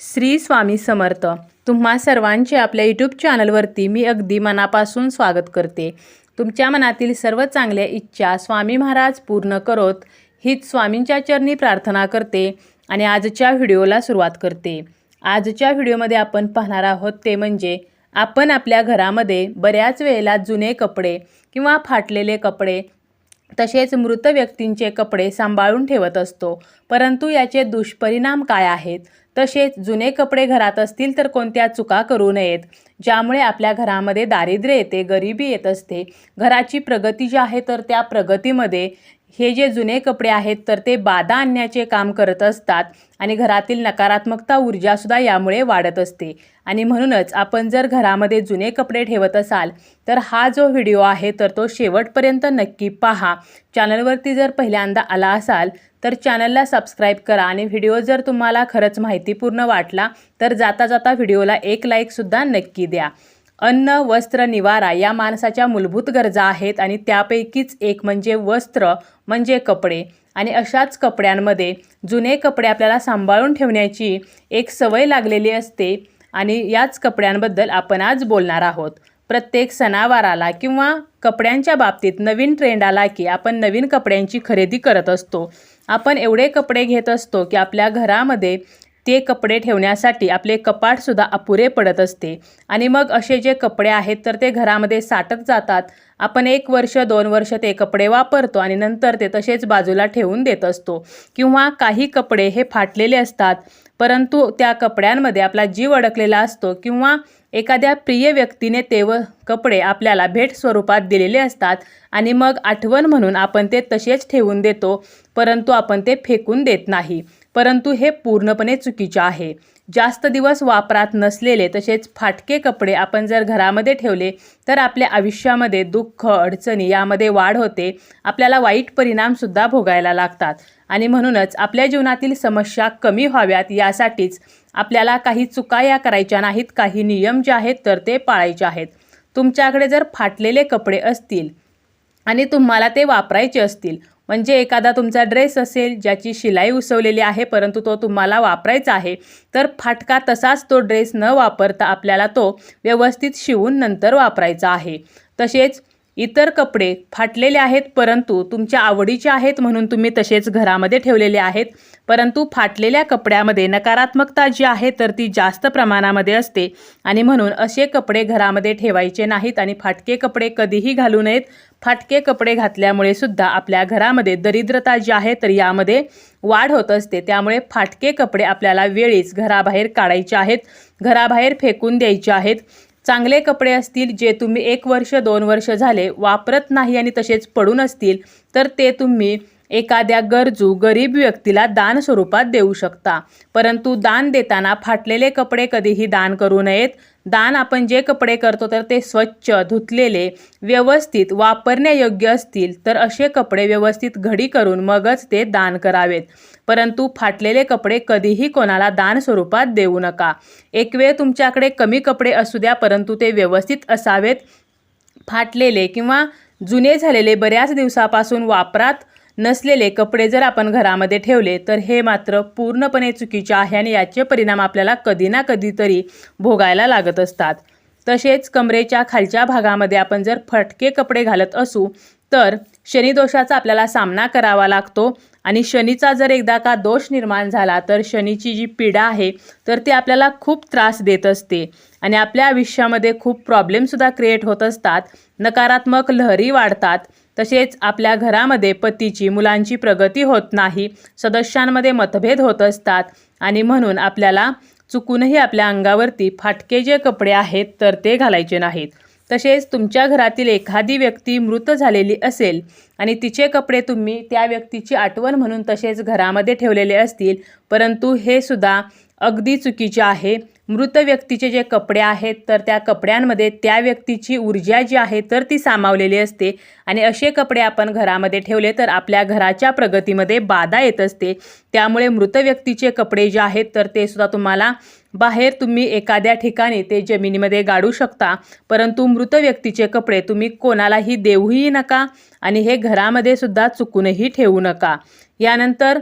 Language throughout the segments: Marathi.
श्री स्वामी समर्थ. तुम्हा सर्वांचे आपल्या यूट्यूब चॅनलवरती मी अगदी मनापासून स्वागत करते. तुमच्या मनातील सर्व चांगल्या इच्छा स्वामी महाराज पूर्ण करोत हीच स्वामींच्या चरणी प्रार्थना करते आणि आजच्या व्हिडिओला सुरुवात करते. आजच्या व्हिडिओमध्ये आपण पाहणार आहोत ते म्हणजे आपण आपल्या घरामध्ये बऱ्याच वेळेला जुने कपडे किंवा फाटलेले कपडे तसेच मृत व्यक्तींचे कपडे सांभाळून ठेवत असतो. परंतु याचे दुष्परिणाम काय आहेत? तसेच जुने कपडे घरात असतील तर कोणत्या चुका करू नयेत? ज्यामुळे आपल्या घरामध्ये दारिद्र्य येते गरिबी येत असते. घराची प्रगती जी आहे तर त्या प्रगतीमध्ये हे जे जुने कपडे आहेत तर ते बाधा आणण्याचे काम करत असतात आणि घरातील नकारात्मकता ऊर्जासुद्धा यामुळे वाढत असते. आणि म्हणूनच आपण जर घरामध्ये जुने कपडे ठेवत असाल तर हा जो व्हिडिओ आहे तर तो शेवटपर्यंत नक्की पहा. चॅनलवरती जर पहिल्यांदा आला असाल तर चॅनलला सबस्क्राईब करा आणि व्हिडिओ जर तुम्हाला खरंच माहितीपूर्ण वाटला तर जाता जाता व्हिडिओला एक लाईकसुद्धा नक्की द्या. अन्न वस्त्र निवारा या माणसाच्या मूलभूत गरजा आहेत आणि त्यापैकीच एक म्हणजे वस्त्र म्हणजे कपडे. आणि अशाच कपड्यांमध्ये जुने कपडे आपल्याला सांभाळून ठेवण्याची एक सवय लागलेली असते आणि याच कपड्यांबद्दल आपण आज बोलणार आहोत. प्रत्येक सणावाराला किंवा कपड्यांच्या बाबतीत नवीन ट्रेंड आला की आपण नवीन कपड्यांची खरेदी करत असतो. आपण एवढे कपडे घेत असतो की आपल्या घरामध्ये ते कपडे ठेवण्यासाठी आपले कपाटसुद्धा अपुरे पडत असते. आणि मग असे जे कपडे आहेत तर ते घरामध्ये साठत जातात. आपण एक वर्ष दोन वर्ष ते कपडे वापरतो आणि नंतर ते तसेच बाजूला ठेवून देत असतो. किंवा काही कपडे हे फाटलेले असतात परंतु त्या कपड्यांमध्ये आपला जीव अडकलेला असतो किंवा एखाद्या प्रिय व्यक्तीने ते व कपडे आपल्याला भेट स्वरूपात दिलेले असतात आणि मग आठवण म्हणून आपण ते तसेच ठेवून देतो परंतु आपण ते फेकून देत नाही. परंतु हे पूर्णपणे चुकीचे आहे. जास्त दिवस वापरात नसलेले तसेच फाटके कपडे आपण जर घरामध्ये ठेवले तर आपल्या आयुष्यामध्ये दुःख अडचणी यामध्ये वाढ होते. आपल्याला वाईट परिणामसुद्धा भोगायला लागतात. आणि म्हणूनच आपल्या जीवनातील समस्या कमी व्हाव्यात यासाठीच आपल्याला काही चुका या करायच्या नाहीत. काही नियम जे आहेत तर ते पाळायचे आहेत. तुमच्याकडे जर फाटलेले कपडे असतील आणि तुम्हाला ते वापरायचे असतील. म्हणजे एखादा तुमचा ड्रेस असेल ज्याची शिलाई उसवलेली आहे परंतु तो तुम्हाला वापरायचा आहे तर फाटका तसाच तो ड्रेस न वापरता आपल्याला तो व्यवस्थित शिवून नंतर वापरायचा आहे. तसेच इतर कपडे फाटलेले आहेत परंतु तुमच्या आवडीचे आहेत म्हणून तुम्ही तसेच घरामध्ये ठेवलेले आहेत. परंतु फाटलेल्या कपड्यामध्ये नकारात्मकता जी आहे तर ती जास्त प्रमाणामध्ये असते. आणि म्हणून असे कपडे घरामध्ये ठेवायचे नाहीत आणि फाटके कपडे कधीही घालू नयेत. फाटके कपडे घातल्यामुळे सुद्धा आपल्या घरामध्ये दरिद्रता जी आहे तर यामध्ये वाढ होत असते. त्यामुळे फाटके कपडे आपल्याला वेळीच घराबाहेर काढायचे आहेत घराबाहेर फेकून द्यायचे आहेत. चांगले कपडे असतील जे तुम्ही एक वर्ष दोन वर्ष झाले वापरत नाही आणि तसेच पडून असतील तर ते तुम्ही एखाद्या गरजू गरीब व्यक्तीला दान स्वरूपात देऊ शकता. परंतु दान देताना फाटलेले कपडे कधीही दान करू नयेत. दान आपण जे कपडे करतो तर ते स्वच्छ धुतलेले व्यवस्थित वापरण्यायोग्य असतील तर असे कपडे व्यवस्थित घडी करून मगच ते दान करावेत. परंतु फाटलेले कपडे कधीही कोणाला दान स्वरूपात देऊ नका. एक वेळ तुमच्याकडे कमी कपडे असू द्या परंतु ते व्यवस्थित असावेत. फाटलेले किंवा जुने झालेले बऱ्याच दिवसापासून वापरात नसलेले कपडे जर आपण घरामध्ये ठेवले तर हे मात्र पूर्णपणे चुकीचे आहे आणि याचे परिणाम आपल्याला कधी ना कधीतरी भोगायला लागत असतात. तसेच कमरेच्या खालच्या भागामध्ये आपण जर फटके कपडे घालत असू तर शनिदोषाचा आपल्याला सामना करावा लागतो आणि शनीचा जर एकदा का दोष निर्माण झाला तर शनीची जी पीडा आहे तर ती आपल्याला खूप त्रास देत असते आणि आपल्या आयुष्यामध्ये खूप प्रॉब्लेमसुद्धा क्रिएट होत असतात. नकारात्मक लहरी वाढतात. तसेच आपल्या घरामध्ये पतीची मुलांची प्रगती होत नाही सदस्यांमध्ये मतभेद होत असतात आणि म्हणून आपल्याला चुकूनही आपल्या अंगावरती फाटके जे कपडे आहेत तर ते घालायचे नाहीत. तसेच तुमच्या घरातील एखादी व्यक्ती मृत झालेली असेल आणि तिचे कपडे तुम्ही त्या व्यक्तीची आठवण म्हणून तसेच घरामध्ये ठेवलेले असतील परंतु हे सुद्धा अगदी चुकीचे आहे. मृत व्यक्तीचे जे कपडे आहेत तर त्या कपड्यांमध्ये त्या व्यक्तीची ऊर्जा जी आहे तर ती सामावलेली असते. आणि असे कपडे आपण घरामध्ये ठेवले तर आपल्या घराच्या प्रगतीमध्ये बाधा येत असते. त्यामुळे मृत व्यक्तीचे कपडे जे आहेत तर ते सुद्धा तुम्हाला बाहेर तुम्ही एखाद्या ठिकाणी ते जमिनीमध्ये गाडू शकता. परंतु मृत व्यक्तीचे कपडे तुम्ही कोणालाही देऊही नका आणि हे घरामध्ये सुद्धा चुकूनही ठेवू नका. यानंतर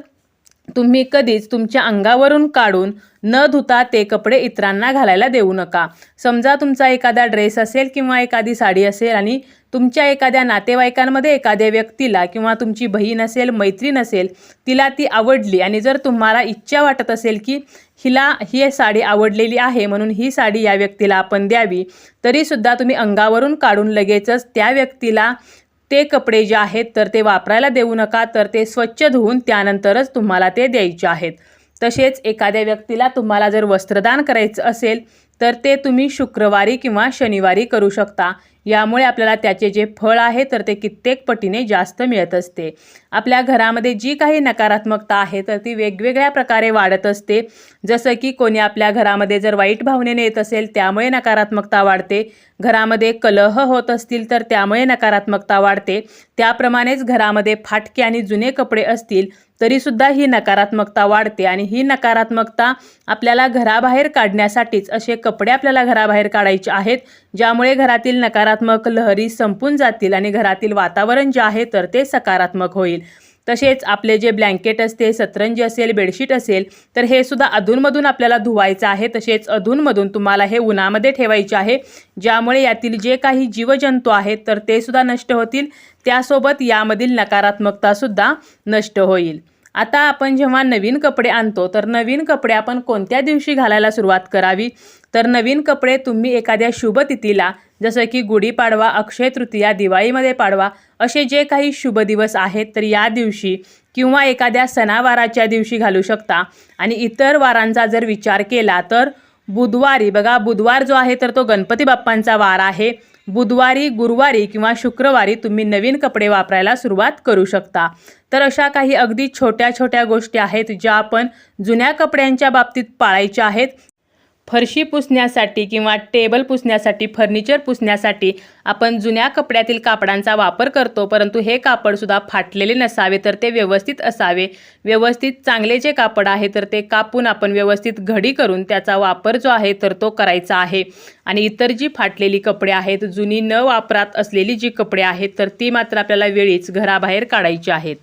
तुम्ही कधीच तुमच्या अंगावरून काढून न धुता ते कपडे इतरांना घालायला देऊ नका. समजा तुमचा एखादा ड्रेस असेल किंवा एखादी साडी असेल आणि तुमच्या एखाद्या नातेवाईकांमध्ये एखाद्या व्यक्तीला किंवा तुमची बहीण असेल मैत्रीण असेल तिला ती आवडली आणि जर तुम्हाला इच्छा वाटत असेल की हिला ही साडी आवडलेली आहे म्हणून ही साडी या व्यक्तीला आपण द्यावी तरीसुद्धा तुम्ही अंगावरून काढून लगेचच त्या व्यक्तीला ते कपडे जे आहेत तर ते वापरायला देऊ नका तर ते स्वच्छ धुवून त्यानंतरच तुम्हाला ते द्यायचे आहेत. तसेच एखाद्या व्यक्तीला तुम्हाला जर वस्त्रदान करायचं असेल तर ते तुम्ही शुक्रवारी किंवा शनिवारी करू शकता. यामुळे आपल्याला त्याचे जे फळ आहे तर ते कित्येक पटीने जास्त मिळत असते. आपल्या घरामध्ये जी काही नकारात्मकता आहे तर ती वेगवेगळ्या प्रकारे वाढत असते. जसं की कोणी आपल्या घरामध्ये जर वाईट भावनेने येत असेल त्यामुळे नकारात्मकता वाढते. घरामध्ये कलह होत असतील तर त्यामुळे नकारात्मकता वाढते. त्याप्रमाणेच घरामध्ये फाटके आणि जुने कपडे असतील तरीसुद्धा ही नकारात्मकता वाढते. आणि ही नकारात्मकता आपल्याला घराबाहेर काढण्यासाठीच असे कपडे आपल्याला घराबाहेर काढायचे आहेत ज्यामुळे घरातील नकारात्मक लहरी संपून जातील आणि घरातील वातावरण जे आहे तर ते सकारात्मक होईल. तसेच आपले जे ब्लँकेट असते सतरंजी असेल बेडशीट असेल तर हे सुद्धा अधूनमधून आपल्याला धुवायचं आहे. तसेच अधूनमधून तुम्हाला हे उन्हामध्ये ठेवायचे आहे. ज्यामुळे यातील जे काही जीवजंतू आहेत तर ते सुद्धा नष्ट होतील. त्यासोबत यामधील नकारात्मकतासुद्धा नष्ट होईल. आता आपण जेव्हा नवीन कपडे आणतो तर नवीन कपडे आपण कोणत्या दिवशी घालायला सुरुवात करावी? तर नवीन कपडे तुम्ही एखाद्या शुभतिथीला जसं की गुढीपाडवा अक्षय तृतीया दिवाळीमध्ये पाडवा असे जे काही शुभ दिवस आहेत तर या दिवशी किंवा एखाद्या सणावाराच्या दिवशी घालू शकता. आणि इतर वारांचा जर विचार केला तर बुधवारी बघा बुधवार जो आहे तर तो गणपती बाप्पांचा वार आहे. बुधवारी गुरुवारी किंवा शुक्रवारी तुम्ही नवीन कपडे वापरायला सुरुवात करू शकता. तर अशा काही अगदी छोट्या छोट्या गोष्टी आहेत ज्या आपण जुन्या कपड्यांच्या बाबतीत पाळायच्या आहेत. फरशी पुसण्यासाठी किंवा टेबल पुसण्यासाठी फर्निचर पुसण्यासाठी आपण जुन्या कपड्यातील कापडांचा वापर करतो परंतु हे कापडसुद्धा फाटलेले नसावे तर ते व्यवस्थित असावे. व्यवस्थित चांगले जे कापड आहे तर ते कापून आपण व्यवस्थित घडी करून त्याचा वापर जो आहे तर तो करायचा आहे. आणि इतर जी फाटलेली कपडे आहेत जुनी न वापरात असलेली जी कपडे आहेत तर ती मात्र आपल्याला वेळीच घराबाहेर काढायची आहेत.